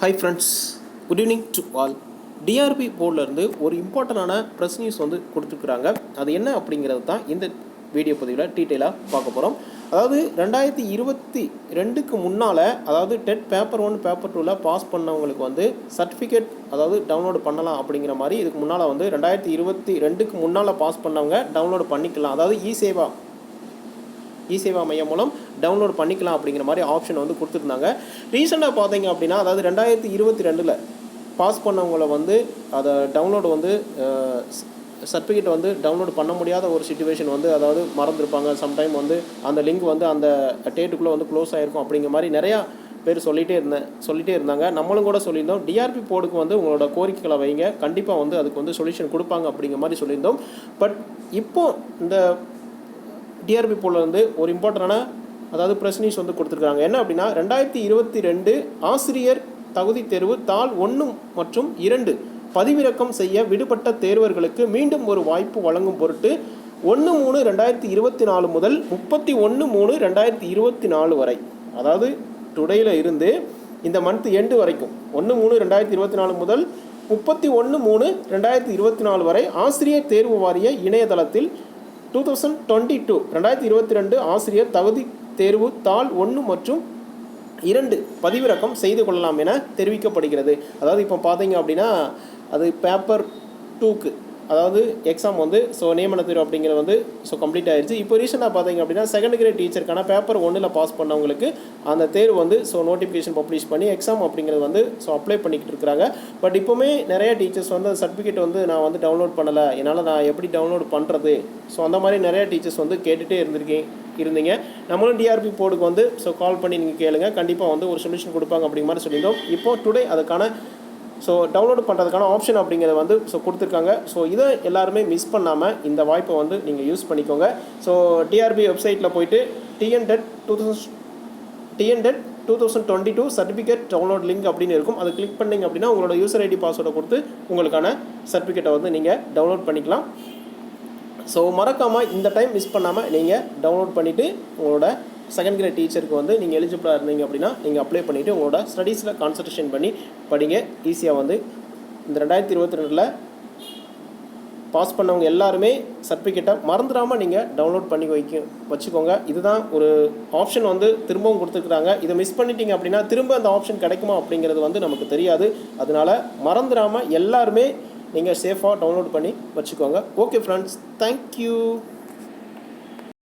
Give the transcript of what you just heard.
Hi friends good evening to all TRB போர்டிலேருந்து ஒரு இம்பார்ட்டண்டான press news வந்து கொடுத்துருக்குறாங்க. அது என்ன அப்படிங்கிறது தான் இந்த வீடியோ பதிவில் டீட்டெயிலாக பார்க்க போகிறோம் அதாவது ரெண்டாயிரத்தி இருபத்தி ரெண்டுக்கு முன்னால் அதாவது டெட் பேப்பர் ஒன் பேப்பர் டூவில் பாஸ் பண்ணவங்களுக்கு வந்து சர்டிஃபிகேட் அதாவது டவுன்லோடு பண்ணலாம் அப்படிங்கிற மாதிரி இதுக்கு முன்னால் வந்து ரெண்டாயிரத்தி இருபத்தி ரெண்டுக்கு முன்னால் பாஸ் பண்ணவங்க டவுன்லோடு பண்ணிக்கலாம். அதாவது இ சேவா இ மையம் மூலம் டவுன்லோட் பண்ணிக்கலாம் அப்படிங்கிற மாதிரி ஆப்ஷன் வந்து கொடுத்துருந்தாங்க. ரீசெண்டாக பார்த்தீங்க அப்படின்னா அதாவது ரெண்டாயிரத்தி இருபத்தி ரெண்டில் பாஸ் பண்ணவங்கள வந்து அதை டவுன்லோடு வந்து சர்டிஃபிகேட் வந்து டவுன்லோட் பண்ண முடியாத ஒரு சுச்சுவேஷன் வந்து அதாவது மறந்துருப்பாங்க. சம்டைம் வந்து அந்த லிங்க் வந்து அந்த டேட்டுக்குள்ளே வந்து க்ளோஸ் ஆகிருக்கும் அப்படிங்கிற மாதிரி நிறையா பேர் சொல்லிகிட்டே இருந்தேன் சொல்லிகிட்டே இருந்தாங்க. நம்மளும் கூட சொல்லியிருந்தோம். டிஆர்பி போர்டுக்கு வந்து உங்களோட கோரிக்கைகளை வைங்க. கண்டிப்பாக வந்து அதுக்கு வந்து சொல்யூஷன் கொடுப்பாங்க அப்படிங்கிற மாதிரி சொல்லியிருந்தோம். பட் இப்போ இந்த டிஆர்பி போலேருந்து ஒரு இம்பார்ட்டண்டான அதாவது ப்ரெஸ் நியூஸ் வந்து கொடுத்துருக்காங்க. என்ன அப்படின்னா ரெண்டாயிரத்தி இருபத்தி ரெண்டு ஆசிரியர் தகுதி தேர்வு தாள் ஒன்று மற்றும் இரண்டு பதிவிறக்கம் செய்ய விடுபட்ட தேர்வர்களுக்கு மீண்டும் ஒரு வாய்ப்பு வழங்கும் பொருட்டு ஒன்று மூணு ரெண்டாயிரத்தி இருபத்தி நாலு முதல் முப்பத்தி ஒன்று மூணு ரெண்டாயிரத்தி இருபத்தி நாலு வரை. அதாவது டுடேயில் இருந்து இந்த மந்த் எண்டு வரைக்கும் ஒன்று மூணு ரெண்டாயிரத்தி இருபத்தி நாலு முதல் முப்பத்தி ஒன்று மூணு ரெண்டாயிரத்தி இருபத்தி நாலு வரை ஆசிரியர் தேர்வு வாரிய இணையதளத்தில் டூ தௌசண்ட் டுவெண்ட்டி டூ ரெண்டாயிரத்தி இருபத்தி ரெண்டு ஆசிரியர் தகுதி தேர்வு தாள் ஒன்று மற்றும் இரண்டு பதிவிறக்கம் செய்து கொள்ளலாம் என தெரிவிக்கப்படுகிறது. அதாவது இப்போ பார்த்தீங்க அப்படின்னா அது பேப்பர் டூக்கு அதாவது எக்ஸாம் வந்து ஸோ நியமன தேர்வு அப்படிங்கிறது வந்து ஸோ கம்ப்ளீட் ஆயிடுச்சு இப்போ ரீசெண்டாக பார்த்தீங்க அப்படின்னா செகண்ட் கிரேட் டீச்சருக்கான பேப்பர் ஒன்றில் பாஸ் பண்ணவங்களுக்கு அந்த தேர்வு வந்து ஸோ நோட்டிஃபிகேஷன் பப்ளிஷ் பண்ணி எக்ஸாம் அப்படிங்கிறது வந்து ஸோ அப்ளை பண்ணிக்கிட்டு இருக்கிறாங்க பட் இப்போவுமே நிறைய டீச்சர்ஸ் வந்து அந்த சர்டிஃபிகேட் வந்து நான் வந்து டவுன்லோட் பண்ணலை. என்னால் நான் எப்படி டவுன்லோட் பண்ணுறது ஸோ அந்த மாதிரி நிறைய டீச்சர்ஸ் வந்து கேட்டுகிட்டே இருந்திருக்கேன் இருந்தீங்க. நம்மளும் டிஆர்பி போர்டுக்கு வந்து ஸோ கால் பண்ணி நீங்கள் கேளுங்க. கண்டிப்பாக வந்து ஒரு சொல்யூஷன் கொடுப்பாங்க அப்படிங்கிற மாதிரி சொல்லியிருந்தோம். இப்போ டுடே அதுக்கான ஸோ டவுன்லோட் பண்ணுறதுக்கான ஆப்ஷன் அப்படிங்கிறத வந்து ஸோ கொடுத்துருக்காங்க. ஸோ இதை எல்லாருமே மிஸ் பண்ணாமல் இந்த வாய்ப்பை வந்து நீங்கள் யூஸ் பண்ணிக்கோங்க. ஸோ டிஆர்பி வெப்சைட்டில் போயிட்டு TNTET two thousand TNTET two thousand twenty two certificate download link அப்படின்னு இருக்கும். அதை கிளிக் பண்ணிங்க அப்படின்னா உங்களோட யூசர் ஐடி பாஸ்வேர்டை கொடுத்து உங்களுக்கான சர்டிஃபிகேட்டை வந்து நீங்கள் டவுன்லோட் பண்ணிக்கலாம். ஸோ மறக்காமல் இந்த டைம் மிஸ் பண்ணாமல் நீங்கள் டவுன்லோட் பண்ணிவிட்டு உங்களோட செகண்ட் கிரேட் டீச்சருக்கு வந்து நீங்கள் எலிஜிபிளாக இருந்தீங்க அப்படின்னா நீங்கள் அப்ளை பண்ணிவிட்டு உங்களோட ஸ்டடீஸில் கான்சன்ட்ரேஷன் பண்ணி படிங்க. ஈஸியாக வந்து இந்த ரெண்டாயிரத்தி இருபத்தி ரெண்டில் பாஸ் பண்ணவங்க எல்லாருமே சர்டிஃபிகேட்டை மறந்துடாமல் நீங்கள் டவுன்லோட் பண்ணி வைக்க வச்சுக்கோங்க. இதுதான் ஒரு ஆப்ஷன் வந்து திரும்பவும் கொடுத்துருக்குறாங்க. இதை மிஸ் பண்ணிட்டீங்க அப்படின்னா திரும்ப அந்த ஆப்ஷன் கிடைக்குமா அப்படிங்கிறது வந்து நமக்கு தெரியாது. அதனால் மறந்துடாமல் எல்லாருமே நீங்கள் சேஃபாக டவுன்லோட் பண்ணி வச்சுக்கோங்க. Okay friends thank you